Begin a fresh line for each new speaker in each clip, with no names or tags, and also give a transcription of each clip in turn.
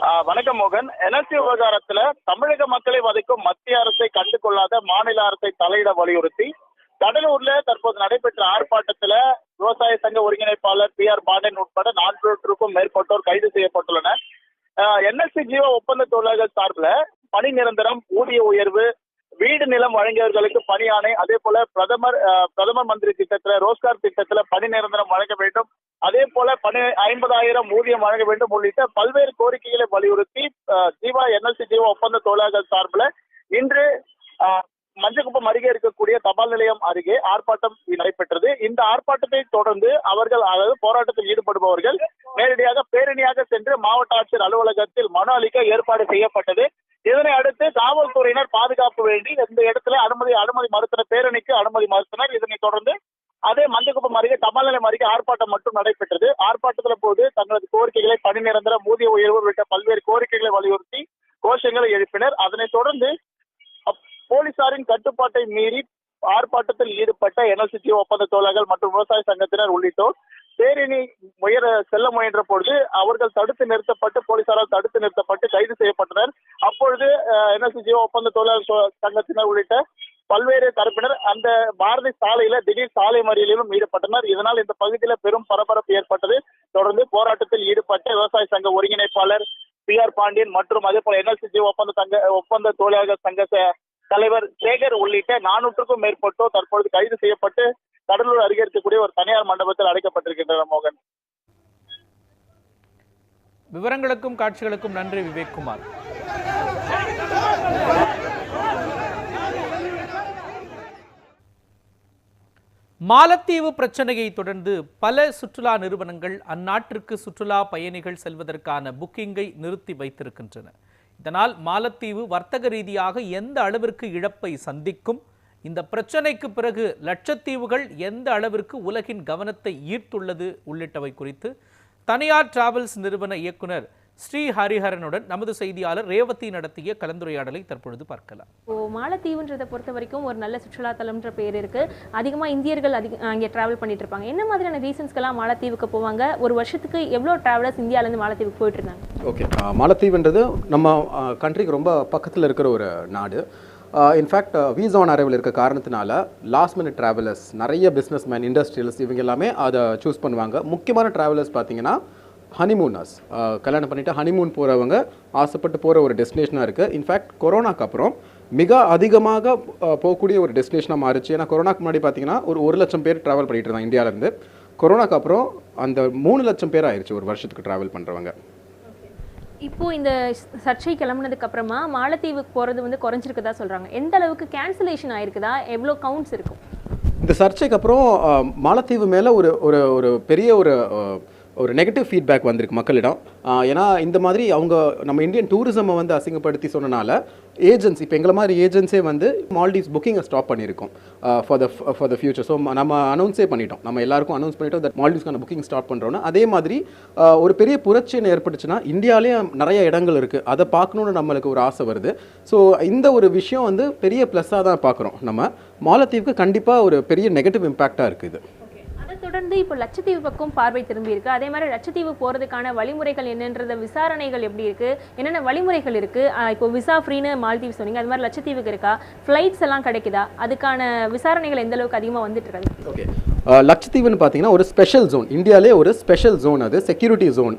வணக்கம் மோகன். என்எல்சி விவகாரத்துல தமிழக மக்களை வதைக்கும் மத்திய அரசை கண்டு கொள்ளாத மாநில அரசை தலையிட வலியுறுத்தி கடலூர்ல தற்போது நடைபெற்ற ஆர்ப்பாட்டத்துல விவசாய சங்க ஒருங்கிணைப்பாளர் பி ஆர் பாண்டியன் உட்பட நானூற்றுக்கும் மேற்பட்டோர் கைது செய்யப்பட்டுள்ளனர். என்எல்சி ஜீவ ஒப்பந்த தொழிலாளர்கள் சார்பில் பணி நிரந்தரம் ஊதிய உயர்வு வீடு நிலம் வழங்கியவர்களுக்கு பணி ஆணை அதே போல பிரதமர் பிரதமர் மந்திரி திட்டத்துல ரோஸ்கார் திட்டத்துல பணி நிரந்தரம் வழங்க வேண்டும். அதே போல பணி ஐம்பதாயிரம் ஊதியம் வழங்க வேண்டும் உள்ளிட்ட பல்வேறு கோரிக்கைகளை வலியுறுத்தி ஜீவா என்எல்சி ஜீவா ஒப்பந்த தொழிலாளர்கள் சார்பில் இன்று மஞ்சக்குப்பம் அருகே இருக்கக்கூடிய தபால் நிலையம் அருகே ஆர்ப்பாட்டம் நடைபெற்றது. இந்த ஆர்ப்பாட்டத்தை தொடர்ந்து அவர்கள் அதாவது போராட்டத்தில் ஈடுபடுபவர்கள் நேரடியாக பேரணியாக சென்று மாவட்ட ஆட்சியர் அலுவலகத்தில் மனு அளிக்க ஏற்பாடு செய்யப்பட்டது. இதனை அடுத்து காவல்துறையினர் பாதுகாப்பு வேண்டி இந்த இடத்துல அனுமதி அனுமதி மறுத்தனர். பேரணிக்கு அனுமதி மறுத்தனர். இதனைத் தொடர்ந்து மஞ்சக்குப்பம் அருகே தபால் நிலையம் அருகே ஆர்ப்பாட்டம் மட்டும் நடைபெற்றது. ஆர்ப்பாட்டத்தில் போது தங்களது கோரிக்கைகளை பணி நிரந்தர ஊதிய உயர்வு உள்ளிட்ட பல்வேறு கோரிக்கைகளை வலியுறுத்தி கோஷங்களை எழுப்பினர். அதனைத் தொடர்ந்து போலீசாரின் கட்டுப்பாட்டை மீறி ஆர்ப்பாட்டத்தில் ஈடுபட்ட என்எல்சிசி ஒப்பந்த தொழிலாளர்கள் மற்றும் விவசாய சங்கத்தினர் உள்ளிட்டோர் பேரணி முயற செல்ல முயன்ற பொழுது அவர்கள் தடுத்து நிறுத்தப்பட்டு போலீசாரால் தடுத்து நிறுத்தப்பட்டு கைது செய்யப்பட்டனர். அப்பொழுது என்எல்சிசி ஒப்பந்த தொழிலாளர் சங்கத்தினர் உள்ளிட்ட பல்வேறு தரப்பினர் அந்த பாரதி சாலையில திடீர் சாலை மறியலிலும் ஈடுபட்டனர். இதனால் இந்த பகுதியில பெரும் பரபரப்பு ஏற்பட்டது. தொடர்ந்து போராட்டத்தில் ஈடுபட்ட விவசாய சங்க ஒருங்கிணைப்பாளர் பி ஆர் பாண்டியன் மற்றும் அதே போல என்எல்சிஜி ஒப்பந்த சங்க ஒப்பந்த தொழிலாளர்கள் சங்க தலைவர் சேகர் உள்ளிட்ட நானூற்றுக்கும் மேற்பட்டோர் தற்பொழுது கைது செய்யப்பட்டு கடலூர் அருகே இருக்கக்கூடிய ஒரு தனியார் மண்டபத்தில் அடைக்கப்பட்டிருக்கின்றனர் மோகன்.
விவரங்களுக்கும் காட்சிகளுக்கும் நன்றி விவேக்குமார் மாலத்தீவு பிரச்சனையை தொடர்ந்து பல சுற்றுலா நிறுவனங்கள் அந்நாட்டிற்கு சுற்றுலா பயணிகள் செல்வதற்கான புக்கிங்கை நிறுத்தி வைத்திருக்கின்றன. இதனால் மாலத்தீவு வர்த்தக ரீதியாக எந்த அளவிற்கு இழப்பை சந்திக்கும் இந்த பிரச்சனைக்கு பிறகு லட்சத்தீவுகள் எந்த அளவிற்கு உலகின் கவனத்தை ஈர்த்துள்ளது உள்ளிட்டவை குறித்து தனியார் டிராவல்ஸ் நிறுவன இயக்குனர் ஸ்ரீ ஹரிஹரனுடன் நமது செய்தியாளர் ரேவதி நடத்திய கலந்துரையாடலை தற்பொழுது பார்க்கலாம்.
இப்போ மாலத்தீவுன்றதை பொறுத்த வரைக்கும் ஒரு நல்ல சுற்றுலாத்தலம்ன்ற பேர் இருக்கு. அதிகமா இந்தியர்கள் அதிக அங்கே டிராவல் பண்ணிட்டு இருப்பாங்க. என்ன மாதிரியான ரீசன்ஸ்க்கெல்லாம் மாலத்தீவுக்கு போவாங்க? ஒரு வருஷத்துக்கு எவ்வளோ டிராவலர்ஸ் இந்தியால இருந்து மாலத்தீவுக்கு போயிட்டு இருக்காங்க?
ஓகே மாலத்தீவுன்றது நம்ம கண்ட்ரிக்கு ரொம்ப பக்கத்தில் இருக்கிற ஒரு நாடு. இன்ஃபேக்ட் வீஸ் ஆன் அரைவல் இருக்க காரணத்தினால லாஸ்ட் மினிட் ட்ராவலர்ஸ் நிறைய பிஸ்னஸ் மேன் இண்டஸ்ட்ரியல்ஸ் இவங்க எல்லாமே அதை சூஸ் பண்ணுவாங்க. முக்கியமான ட்ராவலர்ஸ் பார்த்தீங்கன்னா ஹனிமூனர்ஸ் கல்யாணம் பண்ணிவிட்டு ஹனிமூன் போகிறவங்க ஆசைப்பட்டு போகிற ஒரு டெஸ்டினேஷனாக இருக்குது இன்ஃபேக்ட் கொரோனாக்கு அப்புறம் மிக அதிகமாக போகக்கூடிய ஒரு டெஸ்டினேஷனாக மாறிச்சு. ஏன்னா கொரோனாக்கு முன்னாடி பார்த்தீங்கன்னா ஒரு ஒரு லட்சம் பேர் ட்ராவல் பண்ணிட்டு இருந்தாங்க இந்தியாவிலேருந்து. கொரோனாக்கு அப்புறம் அந்த மூணு லட்சம் பேர் ஆயிடுச்சு ஒரு வருஷத்துக்கு ட்ராவல் பண்ணுறவங்க
இப்போ இந்த சர்ச்சை கிளம்புனதுக்கு அப்புறமா மாலத்தீவுக்கு போறது வந்து குறைஞ்சிருக்குதா சொல்றாங்க. எந்த அளவுக்கு கேன்சலேஷன் ஆயிருக்குதா? எவ்வளோ கவுண்ட்ஸ் இருக்கும்?
இந்த சர்ச்சைக்கு அப்புறம் மாலத்தீவு மேலே ஒரு ஒரு ஒரு பெரிய ஒரு ஒரு நெகட்டிவ் ஃபீட்பேக் வந்திருக்கு மக்களிடம். ஏன்னா இந்த மாதிரி அவங்க நம்ம இந்தியன் டூரிசமை வந்து அசிங்கப்படுத்தி சொன்னனால ஏஜென்சி இப்போ எங்களை மாதிரி ஏஜென்ஸே வந்து மால்டீவ்ஸ் புக்கிங்கை ஸ்டாப் பண்ணியிருக்கோம். For the for the future so நம்ம அனௌன்ஸே பண்ணிட்டோம். நம்ம எல்லாருக்கும் அனௌன்ஸ் பண்ணிட்டோம் தட் மால்டீவ்ஸ்க்கான புக்கிங் ஸ்டார்ட் பண்ணுறோன்னா அதே மாதிரி ஒரு பெரிய புரட்சின்னு ஏற்பட்டுச்சுன்னா இந்தியாவிலே நிறைய இடங்கள் இருக்குது அதை பார்க்கணுன்னு நம்மளுக்கு ஒரு ஆசை வருது. ஸோ இந்த ஒரு விஷயம் வந்து பெரிய ப்ளஸ்ஸாக தான் பார்க்குறோம் நம்ம. மாலத்தீவுக்கு கண்டிப்பாக ஒரு பெரிய நெகட்டிவ் இம்பேக்டாக இருக்குது
தொடர்ந்து இப்போ லட்சத்தீவு பக்கம் பார்வை திரும்பி இருக்கு அதே மாதிரி லட்சத்தீவு போறதுக்கான வழிமுறைகள் என்னன்றத விசாரணைகள் எப்படி இருக்கு? என்னென்ன வழிமுறைகள் இருக்கு? இப்போ விசா ஃப்ரீன்னு மால்தீவ் சொன்னீங்க. அது மாதிரி லட்சத்தீவுக்கு இருக்கா? ஃப்ளைட்ஸ் எல்லாம் கிடைக்குதா? அதுக்கான விசாரணைகள் எந்த அளவுக்கு அதிகமாக வந்துட்டு இருக்காது
ஓகே லட்சத்தீவுன்னு பார்த்தீங்கன்னா ஒரு ஸ்பெஷல் ஜோன் இந்தியாவிலே ஒரு ஸ்பெஷல் ஜோன் அது செக்யூரிட்டி ஜோன்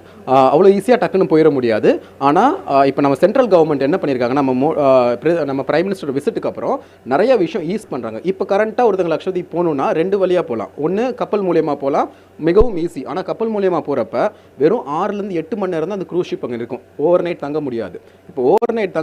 அவ்வளோ ஈஸியாக டக்குன்னு போயிட முடியாது. ஆனால் இப்போ நம்ம சென்ட்ரல் கவர்மெண்ட் என்ன பண்ணியிருக்காங்க நம்ம மோ நம்ம பிரைம் மினிஸ்டர் விசிட்டுக்கு அப்புறம் நிறைய விஷயம் ஈஸ் பண்ணுறாங்க இப்போ கரண்ட்டாக ஒருத்தங்க லட்சத்தீவு போகணுன்னா ரெண்டு வழியாக போகலாம் ஒன்று கப்பல் மூலியமாக போகலாம் மிகவும் ஈஸி ஆனால் கப்பல் மூலியமாக போகிறப்ப வெறும் ஆறுலேருந்து எட்டு மணி நேரம் தான் அந்த க்ரூஸ் ஷிப் அங்கே இருக்கும் ஓவர் நைட் தங்க முடியாது. இப்போ ஓவர் நைட் தங்க